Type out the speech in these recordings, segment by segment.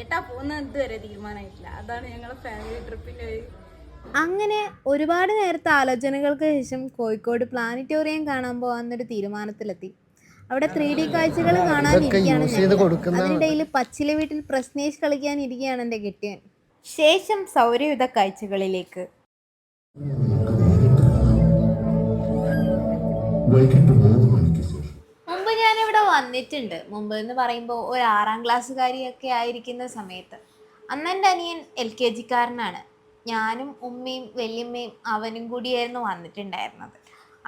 ഏട്ടാ പോകുന്ന ഇതുവരെ തീരുമാനമായിട്ടില്ല അതാണ് ഞങ്ങളെ ഫാമിലി ട്രിപ്പിന്റെ ഒരു അങ്ങനെ ഒരുപാട് നേരത്തെ ആലോചനകൾക്ക് ശേഷം കോഴിക്കോട് പ്ലാനറ്റോറിയം കാണാൻ പോകാമെന്നൊരു തീരുമാനത്തിലെത്തി. അവിടെ ത്രീ ഡി കാഴ്ചകൾ കാണാനിരിക്കുകയാണ് അതിനിടയിൽ പച്ചില വീട്ടിൽ പ്രശ്നേഷ് കളിക്കാനിരിക്കുകയാണ് എന്റെ കെട്ടിയൻ. ശേഷം സൗരയുധ കാഴ്ചകളിലേക്ക്. വൈകിട്ട് മൂന്ന് മണിക്ക് വന്നിട്ടുണ്ട്. മുമ്പ് എന്ന് പറയുമ്പോൾ ഒരു ആറാം ക്ലാസ്സുകാരിയൊക്കെ ആയിരിക്കുന്ന സമയത്ത്. അന്ന് എന്റെ അനിയൻ എൽ കെ ജിക്കാരനാണ്. ഞാനും ഉമ്മയും വല്യമ്മയും അവനും കൂടിയായിരുന്നു വന്നിട്ടുണ്ടായിരുന്നത്.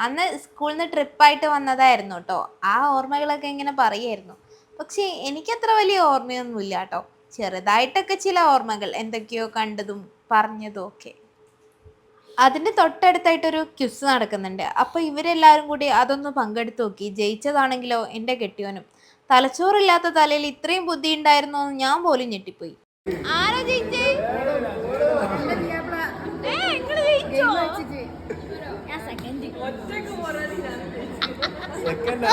അന്ന് സ്കൂളിൽ നിന്ന് ട്രിപ്പായിട്ട് വന്നതായിരുന്നു കേട്ടോ. ആ ഓർമ്മകളൊക്കെ ഇങ്ങനെ പറയായിരുന്നു പക്ഷേ എനിക്കത്ര വലിയ ഓർമ്മയൊന്നുമില്ല കേട്ടോ. ചെറുതായിട്ടൊക്കെ ചില ഓർമ്മകൾ എന്തൊക്കെയോ കണ്ടതും പറഞ്ഞതും ഒക്കെ. അതിന്റെ തൊട്ടടുത്തായിട്ടൊരു ക്യുസ് നടക്കുന്നുണ്ട്. അപ്പോൾ ഇവരെല്ലാവരും കൂടി അതൊന്ന് പങ്കെടുത്ത് നോക്കി. ജയിച്ചതാണെങ്കിലോ എന്റെ കെട്ടിയോനും. തലച്ചോറില്ലാത്ത തലയിൽ ഇത്രയും ബുദ്ധി ഉണ്ടായിരുന്നോ എന്ന് ഞാൻ പോലും ഞെട്ടിപ്പോയി. ആരാ ജയിച്ചോ?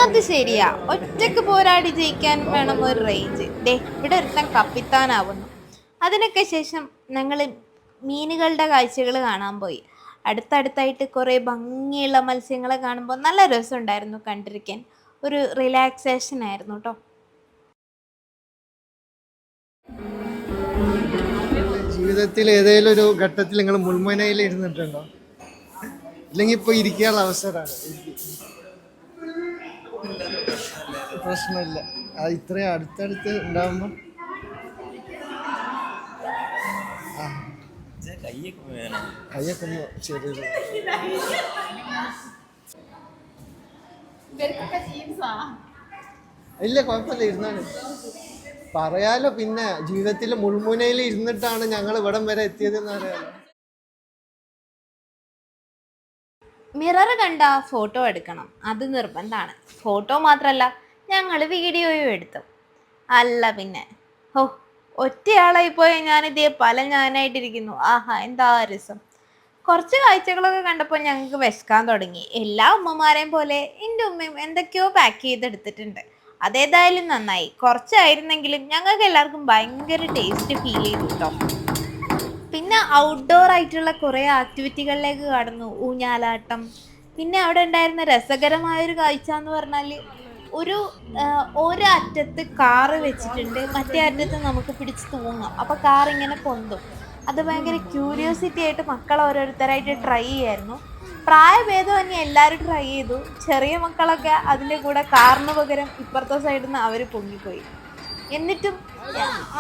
അത് ശരിയാ. ഒറ്റയ്ക്ക് പോരാടി ജയിക്കാൻ വേണം ഒരു റേഞ്ച് ദേ ഇവിടെ ഒരുത്തൻ കപ്പിത്താനാവുന്നു. അതിനൊക്കെ ശേഷം ഞങ്ങൾ മീനുകളുടെ കാഴ്ചകൾ കാണാൻ പോയി. അടുത്തടുത്തായിട്ട് കുറേ ഭംഗിയുള്ള മത്സ്യങ്ങളെ കാണുമ്പോൾ നല്ല രസമുണ്ടായിരുന്നു കണ്ടിരിക്കാൻ. ഒരു റിലാക്സേഷൻ ആയിരുന്നു കേട്ടോ ജീവിതത്തിൽ ഏതെങ്കിലും ഒരു ഘട്ടത്തിൽ നിങ്ങൾ മുൾമുനയിൽ ഇരുന്നിട്ടുണ്ടോ? ഇല്ലെങ്കിൽ ഇപ്പൊ ഇരിക്കാനുള്ള അവസരമാണ്. പ്രശ്നമില്ല. അത് ഇത്രയും അടുത്തടുത്ത് ഉണ്ടാവുമ്പോ കയ്യൊക്കെ ഒന്ന് ചെറിയത് ഇല്ല കുഴപ്പമില്ല ഇരുന്നാണ് പറയാലോ പിന്നെ ജീവിതത്തിൽ മുൾമുനയിൽ ഇരുന്നിട്ടാണ് ഞങ്ങൾ ഇവിടം വരെ എത്തിയതെന്ന് അറിയാലോ മിറർ കണ്ട ഫോട്ടോ എടുക്കണം. അത് നിർബന്ധമാണ്. ഫോട്ടോ മാത്രമല്ല ഞങ്ങൾ വീഡിയോയും എടുത്തു. അല്ല പിന്നെ. ഓ ഒറ്റയാളായി പോയി ഞാനിതേ പല ഞാനായിട്ടിരിക്കുന്നു. ആഹാ എന്താ രസം. കുറച്ച് കാഴ്ചകളൊക്കെ കണ്ടപ്പോൾ ഞങ്ങൾക്ക് വിശക്കാൻ തുടങ്ങി. എല്ലാ ഉമ്മമാരെയും പോലെ എന്റെ ഉമ്മയും എന്തൊക്കെയോ പാക്ക് ചെയ്തെടുത്തിട്ടുണ്ട്. അതേതായാലും നന്നായി. കുറച്ചായിരുന്നെങ്കിലും ഞങ്ങൾക്ക് എല്ലാവർക്കും ഭയങ്കര ടേസ്റ്റ് ഫീൽ ചെയ്തു കേട്ടോ പിന്നെ ഔട്ട്ഡോർ ആയിട്ടുള്ള കുറേ ആക്ടിവിറ്റികളിലേക്ക് കടന്നു. ഊഞ്ഞാലാട്ടം. പിന്നെ അവിടെ ഉണ്ടായിരുന്ന രസകരമായൊരു കാഴ്ച എന്ന് പറഞ്ഞാൽ ഒരു ഒരു അറ്റത്ത് കാറ് വെച്ചിട്ടുണ്ട്. മറ്റേ അറ്റത്ത് നമുക്ക് പിടിച്ച് തൂങ്ങാം. അപ്പോൾ കാർ ഇങ്ങനെ പൊന്തും. അത് ഭയങ്കര ക്യൂരിയോസിറ്റി ആയിട്ട് മക്കൾ ഓരോരുത്തരായിട്ട് ട്രൈ ചെയ്യായിരുന്നു. പ്രായഭേദം തന്നെ എല്ലാവരും ട്രൈ ചെയ്തു. ചെറിയ മക്കളൊക്കെ അതിന്റെ കൂടെ കാറിന് പകരം ഇപ്പുറത്തെ സൈഡിൽ നിന്ന് അവർ പൊങ്ങിപ്പോയി. എന്നിട്ടും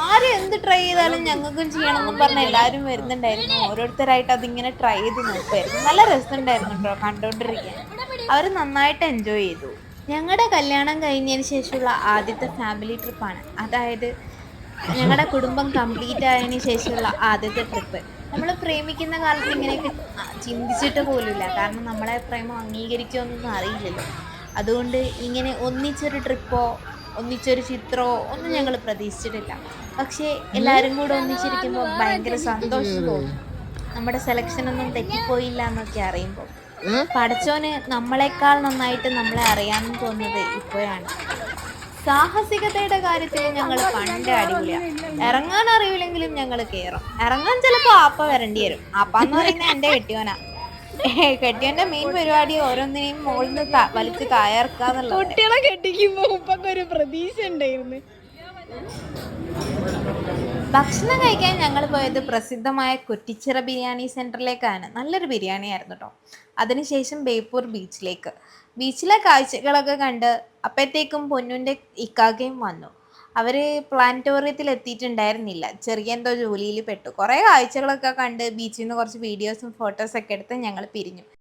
ആരും എന്ത് ട്രൈ ചെയ്താലും ഞങ്ങൾക്കും ചെയ്യണമെന്നും പറഞ്ഞ് എല്ലാവരും വരുന്നുണ്ടായിരുന്നു. ഓരോരുത്തരായിട്ട് അതിങ്ങനെ ട്രൈ ചെയ്ത് നോക്കുമായിരുന്നു നല്ല രസമുണ്ടായിരുന്നു കേട്ടോ കണ്ടുകൊണ്ടിരിക്കാൻ അവർ നന്നായിട്ട് എൻജോയ് ചെയ്തു. ഞങ്ങളുടെ കല്യാണം കഴിഞ്ഞതിന് ശേഷമുള്ള ആദ്യത്തെ ഫാമിലി ട്രിപ്പാണ് അതായത് ഞങ്ങളുടെ കുടുംബം കംപ്ലീറ്റ് ആയതിന് ശേഷമുള്ള ആദ്യത്തെ ട്രിപ്പ് നമ്മൾ പ്രേമിക്കുന്ന കാലത്ത് ഇങ്ങനെയൊക്കെ ചിന്തിച്ചിട്ട് പോലുമില്ല. കാരണം നമ്മളെ പ്രേമം അംഗീകരിക്കുമെന്നൊന്നും അറിയില്ലല്ലോ. അതുകൊണ്ട് ഇങ്ങനെ ഒന്നിച്ചൊരു ട്രിപ്പോ ഒന്നിച്ചൊരു ചിത്രമോ ഒന്നും ഞങ്ങൾ പ്രതീക്ഷിച്ചിട്ടില്ല. പക്ഷേ എല്ലാവരും കൂടെ ഒന്നിച്ചിരിക്കുമ്പോൾ ഭയങ്കര സന്തോഷം തോന്നും. നമ്മുടെ സെലക്ഷൻ ഒന്നും തെറ്റിപ്പോയില്ല എന്നൊക്കെ അറിയുമ്പോൾ പഠിച്ചോന് നമ്മളെക്കാൾ നന്നായിട്ട് നമ്മളെ അറിയാമെന്ന് തോന്നുന്നത് ഇപ്പോഴാണ്. സാഹസികതയുടെ കാര്യത്തിൽ ഞങ്ങൾ പണ്ട് അടിയില്ല ഇറങ്ങാൻ അറിയില്ലെങ്കിലും ഞങ്ങൾ കയറും ഇറങ്ങാൻ ചിലപ്പോൾ ആപ്പ വരേണ്ടി വരും. ആപ്പ എന്ന് പറയുന്നത് എന്റെ കെട്ടിയോനാ. കെട്ടിയോന്റെ മെയിൻ പരിപാടി ഓരോന്നിനെയും മുകളിൽ നിന്ന് വലിച്ച് തായർക്കാന്നുള്ളത് കുട്ടികളെ കെട്ടിക്കുമ്പോ ഉപ്പൊക്കെ ഒരു പ്രതീക്ഷ ഉണ്ടായിരുന്നു. ഭക്ഷണം കഴിക്കാൻ ഞങ്ങൾ പോയത് പ്രസിദ്ധമായ കുറ്റിച്ചിറ ബിരിയാണി സെന്ററിലേക്കാണ് നല്ലൊരു ബിരിയാണി ആയിരുന്നു കേട്ടോ അതിനുശേഷം ബേപ്പൂർ ബീച്ചിലേക്ക്. ബീച്ചിലെ കാഴ്ചകളൊക്കെ കണ്ട് അപ്പോഴത്തേക്കും പൊന്നുന്റെ ഇക്കാക്കയും വന്നു. അവർ പ്ലാനറ്റോറിയത്തിൽ എത്തിയിട്ടുണ്ടായിരുന്നില്ല ചെറിയ എന്തോ ജോലിയിൽ പെട്ടു. കുറേ കാഴ്ചകളൊക്കെ കണ്ട് ബീച്ചിൽ നിന്ന് കുറച്ച് വീഡിയോസും ഫോട്ടോസൊക്കെ എടുത്ത് ഞങ്ങൾ പിരിഞ്ഞു.